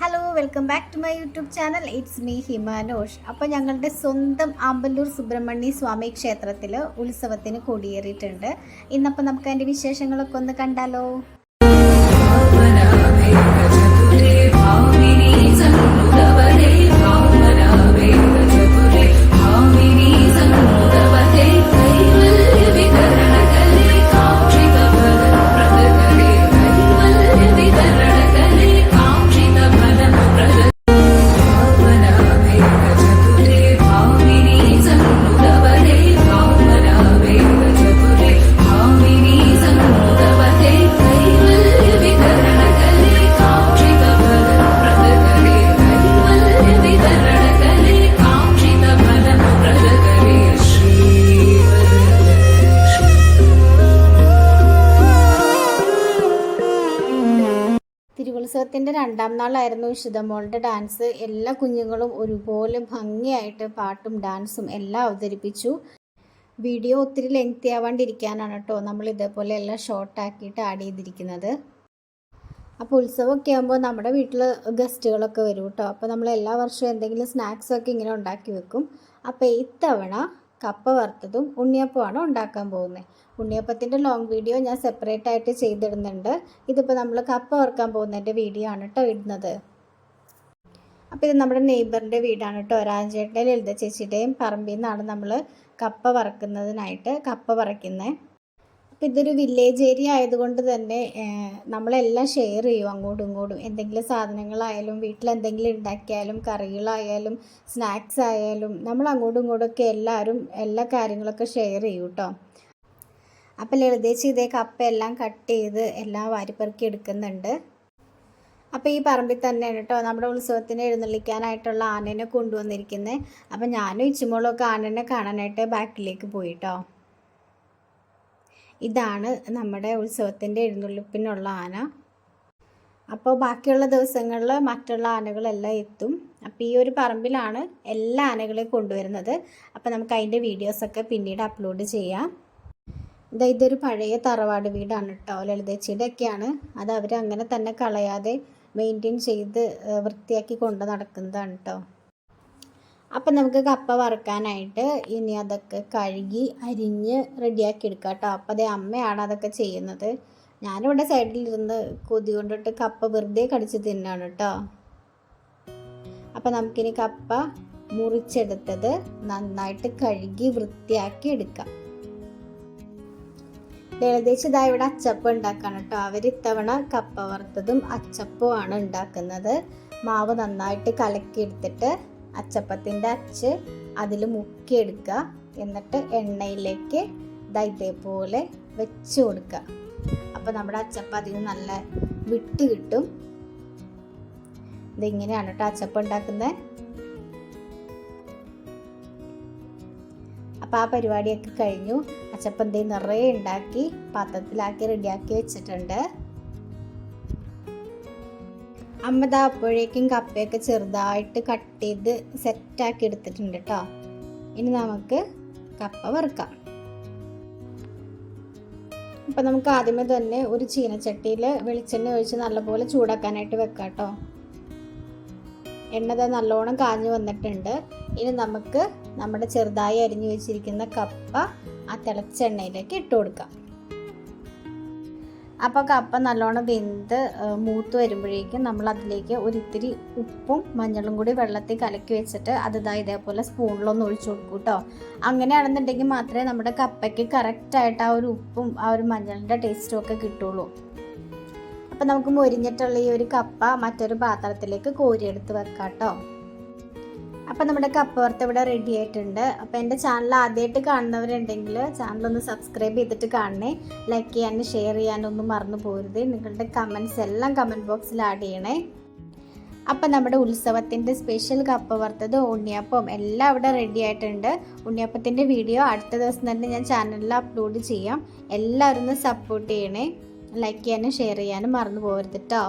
Hello welcome back to my YouTube channel it's me Himanosh അപ്പോൾ ഞങ്ങളുടെ സ്വന്തം ആമ്പല്ലൂർ സുബ്രഹ്മണ്യ സ്വാമി ക്ഷേത്രത്തിൽ ഉത്സവത്തിന് കൊടിയേറിയിട്ടുണ്ട്. ഇന്നപ്പോൾ നമുക്ക് അതിന്റെ വിശേഷങ്ങളൊക്കെ ഒന്ന് കണ്ടാലോ? തിരുവുത്സവത്തിന്റെ രണ്ടാം നാളായിരുന്നു വിശുദ്ധമോളുടെ ഡാൻസ്. എല്ലാ കുഞ്ഞുങ്ങളും ഒരുപോലെ ഭംഗിയായിട്ട് പാട്ടും ഡാൻസും എല്ലാം അവതരിപ്പിച്ചു. വീഡിയോ ഒത്തിരി ലെങ്തി ആവാണ്ടിരിക്കാനാണ് കേട്ടോ നമ്മൾ ഇതേപോലെ എല്ലാം ഷോർട്ടാക്കിയിട്ട് ആഡ് ചെയ്തിരിക്കുന്നത്. അപ്പോൾ ഉത്സവമൊക്കെ ആകുമ്പോൾ നമ്മുടെ വീട്ടിൽ ഗസ്റ്റുകളൊക്കെ വരും കേട്ടോ. അപ്പോൾ നമ്മൾ എല്ലാ വർഷവും എന്തെങ്കിലും സ്നാക്സൊക്കെ ഇങ്ങനെ ഉണ്ടാക്കി വെക്കും. അപ്പോൾ ഇത്തവണ കപ്പ വറുത്തതും ഉണ്ണിയപ്പമാണ് ഉണ്ടാക്കാൻ പോകുന്നത്. ഉണ്ണിയപ്പത്തിന്റെ ലോങ് വീഡിയോ ഞാൻ സെപ്പറേറ്റ് ആയിട്ട് ചെയ്തിടുന്നുണ്ട്. ഇതിപ്പോൾ നമ്മൾ കപ്പ വറുക്കാൻ പോകുന്നതിന്റെ വീഡിയോ ആണ് കേട്ടോ ഇടുന്നത്. അപ്പോൾ ഇത് നമ്മുടെ നെയ്ബറിന്റെ വീടാണ് കേട്ടോ രാജേട്ടന്റെ ലളിത ചേച്ചിയുടെയും പറമ്പിൽ നിന്നാണ് നമ്മൾ കപ്പ വറക്കുന്നതിനായിട്ട് കപ്പ പറിക്കുന്നത് അപ്പോൾ ഇതൊരു വില്ലേജ് ഏരിയ ആയതുകൊണ്ട് തന്നെ നമ്മളെല്ലാം ഷെയർ ചെയ്യും അങ്ങോട്ടും ഇങ്ങോട്ടും. എന്തെങ്കിലും സാധനങ്ങളായാലും വീട്ടിൽ എന്തെങ്കിലും ഉണ്ടാക്കിയാലും കറികളായാലും സ്നാക്സ് ആയാലും നമ്മൾ അങ്ങോട്ടും ഇങ്ങോട്ടും ഒക്കെ എല്ലാവരും എല്ലാ കാര്യങ്ങളൊക്കെ ഷെയർ ചെയ്യും കേട്ടോ അപ്പം ലളിതേച്ചി ഇതേ കപ്പ എല്ലാം കട്ട് ചെയ്ത് എല്ലാം വാരിപ്പെറുക്കി എടുക്കുന്നുണ്ട്. അപ്പോൾ ഈ പറമ്പിൽ തന്നെയാണ് കേട്ടോ നമ്മുടെ ഉത്സവത്തിന് എഴുന്നള്ളിക്കാനായിട്ടുള്ള ആനേനെ കൊണ്ടുവന്നിരിക്കുന്നത് അപ്പം ഞാനും ഇച്ചുമോളൊക്കെ ആനേനെ കാണാനായിട്ട് ബാക്കിലേക്ക് പോയി കേട്ടോ ഇതാണ് നമ്മുടെ ഉത്സവത്തിന്റെ എഴുന്നള്ളിപ്പിനുള്ള ആന. അപ്പോൾ ബാക്കിയുള്ള ദിവസങ്ങളിൽ മറ്റുള്ള ആനകളെല്ലാം എത്തും. അപ്പോൾ ഈ ഒരു പറമ്പിലാണ് എല്ലാ ആനകളെയും കൊണ്ടുവരുന്നത്. അപ്പോൾ നമുക്ക് അതിന്റെ വീഡിയോസൊക്കെ പിന്നീട് അപ്ലോഡ് ചെയ്യാം. ഇതാ ഇതൊരു പഴയ തറവാട് വീടാണ് കേട്ടോ ലളിതച്ചിയുടെ ഒക്കെയാണ് അത് അവർ അങ്ങനെ തന്നെ കളയാതെ മെയിന്റെയിൻ ചെയ്ത് വൃത്തിയാക്കി കൊണ്ട് നടക്കുന്നതാണ് കേട്ടോ. അപ്പം നമുക്ക് കപ്പ വറുക്കാനായിട്ട് ഇനി അതൊക്കെ കഴുകി അരിഞ്ഞ് റെഡിയാക്കി എടുക്കാം കേട്ടോ. അപ്പം അതേ അമ്മയാണ് അതൊക്കെ ചെയ്യുന്നത്. ഞാനിവിടെ സൈഡിലിരുന്ന് കൊതി കൊണ്ടിട്ട് കപ്പ വെറുതെ കടിച്ച് തിന്നാണ് കേട്ടോ. അപ്പം നമുക്കിനി കപ്പ മുറിച്ചെടുത്തത് നന്നായിട്ട് കഴുകി വൃത്തിയാക്കി എടുക്കാം. ഏകദേശം ഇവിടെ അച്ചപ്പം ഉണ്ടാക്കാണ് കേട്ടോ. അവർ ഇത്തവണ കപ്പ വറുത്തതും അച്ചപ്പവും ആണ് ഉണ്ടാക്കുന്നത്. മാവ് നന്നായിട്ട് കലക്കി എടുത്തിട്ട് അച്ചപ്പത്തിന്റെ അച്ച് അതിൽ മുക്കിയെടുക്കുക. എന്നിട്ട് എണ്ണയിലേക്ക് ഇതാ ഇതേപോലെ വെച്ച് കൊടുക്കുക. അപ്പോൾ നമ്മുടെ അച്ചപ്പം നിന്ന് നല്ല വിട്ട് കിട്ടും. ഇതിങ്ങനെയാണ് കേട്ടോ അച്ചപ്പം ഉണ്ടാക്കുന്നത്? അപ്പോൾ ആ പരിപാടിയൊക്കെ കഴിഞ്ഞു. അച്ചപ്പം എന്തെങ്കിലും നിറയെ ഉണ്ടാക്കി പാത്രത്തിലാക്കി റെഡിയാക്കി വെച്ചിട്ടുണ്ട്. അമ്മ ദാ അപ്പോഴേക്കും കപ്പയൊക്കെ ചെറുതായിട്ട് കട്ട് ചെയ്ത് സെറ്റാക്കി എടുത്തിട്ടുണ്ട് കേട്ടോ ഇനി നമുക്ക് കപ്പ വറുക്കാം. അപ്പം നമുക്ക് ആദ്യമേ തന്നെ ഒരു ചീനച്ചട്ടിയിൽ വെളിച്ചെണ്ണ ഒഴിച്ച് നല്ലപോലെ ചൂടാക്കാനായിട്ട് വെക്കാം കേട്ടോ എണ്ണ നല്ലോണം കാഞ്ഞു വന്നിട്ടുണ്ട്. ഇനി നമുക്ക് നമ്മുടെ ചെറുതായി അരിഞ്ഞു വെച്ചിരിക്കുന്ന കപ്പ ആ തിളച്ച എണ്ണയിലേക്ക് ഇട്ട് കൊടുക്കാം. അപ്പോൾ കപ്പ നല്ലോണം വെന്ത് മൂത്ത് വരുമ്പോഴേക്കും നമ്മൾ അതിലേക്ക് ഒരിത്തിരി ഉപ്പും മഞ്ഞളും കൂടി വെള്ളത്തിൽ കലക്കി വെച്ചിട്ട് അത് ഇതാ ഇതേപോലെ സ്പൂണിലൊന്ന് ഒഴിച്ചു കൊടുക്കും കേട്ടോ അങ്ങനെയാണെന്നുണ്ടെങ്കിൽ മാത്രമേ നമ്മുടെ കപ്പയ്ക്ക് കറക്റ്റായിട്ട് ആ ഒരു ഉപ്പും ആ ഒരു മഞ്ഞളിന്റെ ടേസ്റ്റും ഒക്കെ കിട്ടുള്ളൂ. അപ്പം നമുക്ക് മൊരിഞ്ഞിട്ടുള്ള ഈ ഒരു കപ്പ മറ്റൊരു പാത്രത്തിലേക്ക് കോരിയെടുത്ത് വെക്കാം കേട്ടോ അപ്പം നമ്മുടെ കപ്പ് വറുത്ത് ഇവിടെ റെഡി ആയിട്ടുണ്ട്. അപ്പോൾ എന്റെ ചാനൽ ആദ്യമായിട്ട് കാണുന്നവരുണ്ടെങ്കിൽ ഒന്ന് സബ്സ്ക്രൈബ് ചെയ്തിട്ട് കാണണേ. ലൈക്ക് ചെയ്യാനും ഷെയർ ചെയ്യാനും ഒന്നും മറന്നു പോരുത്. നിങ്ങളുടെ കമൻസ് എല്ലാം കമന്റ് ബോക്സിൽ ആഡ് ചെയ്യണേ. അപ്പം നമ്മുടെ ഉത്സവത്തിന്റെ സ്പെഷ്യൽ കപ്പ് വറുത്തത് ഉണ്ണിയപ്പം എല്ലാം ഇവിടെ റെഡി ആയിട്ടുണ്ട്. ഉണ്ണിയപ്പത്തിന്റെ വീഡിയോ അടുത്ത ദിവസം തന്നെ ഞാൻ ചാനലിൽ അപ്ലോഡ് ചെയ്യാം. എല്ലാവരും ഒന്ന് സപ്പോർട്ട് ചെയ്യണേ. ലൈക്ക് ചെയ്യാനും ഷെയർ ചെയ്യാനും മറന്നു പോകരുത് കേട്ടോ